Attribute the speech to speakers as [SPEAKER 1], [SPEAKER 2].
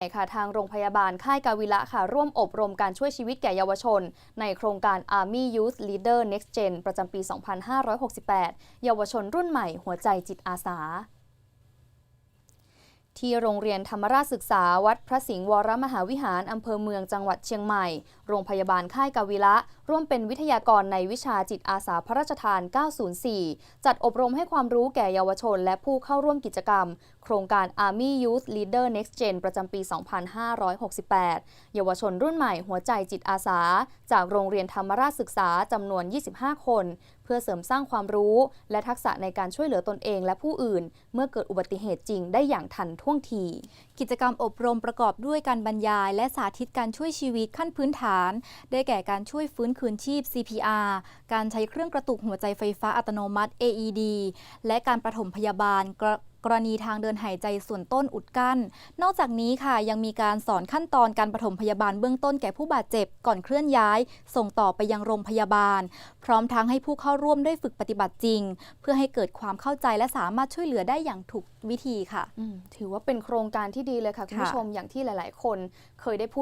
[SPEAKER 1] ค่ะทางโรงพยาบาลค่ายกาวิละค่ะ ร่วมอบรมการช่วยชีวิตแก่เยาวชน ในโครงการ Army Youth Leader Next Gen ประจำปี 2568 เยาวชนรุ่นใหม่หัวใจจิตอาสา ที่โรงเรียนธรรมราชศึกษาวัดพระสิงห์วรมหาวิหารอำเภอเมืองจังหวัดเชียงใหม่ โรงพยาบาลค่ายกาวิละ ร่วมเป็นวิทยากรในวิชาจิตอาสาพระราชทาน 904 จัดอบรมให้ความรู้แก่เยาวชน และผู้เข้าร่วมกิจกรรม โครงการ Army Youth Leader Next Gen ประจำปี 2568 เยาวชนรุ่นใหม่หัวใจจิตอาสา จากโรงเรียนธรรมราชศึกษาจำนวน 25 คน เพื่อเสริมสร้างความรู้ และทักษะในการช่วยเหลือตนเองและผู้อื่น เมื่อเกิดอุบัติเหตุจริงได้อย่างทันท่วงที
[SPEAKER 2] กิจกรรมอบรมประกอบด้วยการบรรยาย และสาธิตการช่วยชีวิตขั้นพื้นฐาน ได้แก่การช่วยฟื้นคืนชีพ CPR การใช้เครื่องกระตุกหัวใจไฟฟ้าอัตโนมัติ AED และการประถมพยาบาล รกรณีทางเดินหายใจส่วนต้นอุดกั้น นอกจากนี้ค่ะยังมีการสอนขั้นตอนการปฐมพยาบาลเบื้องต้นแก่ผู้บาดเจ็บก่อนเคลื่อนย้าย ส่งต่อไปยังโรงพยาบาล พร้อมทั้งให้ผู้เข้าร่วมได้ฝึกปฏิบัติจริง เพื่อให้เกิดความเข้าใจและสามารถช่วยเหลือได้อย่างถูกวิธีค่ะ
[SPEAKER 1] ถือว่าเป็นโครงการที่ดีเลยค่ะคุณผู้ชมอย่างที่หลาย ๆ คนเคยได้พูด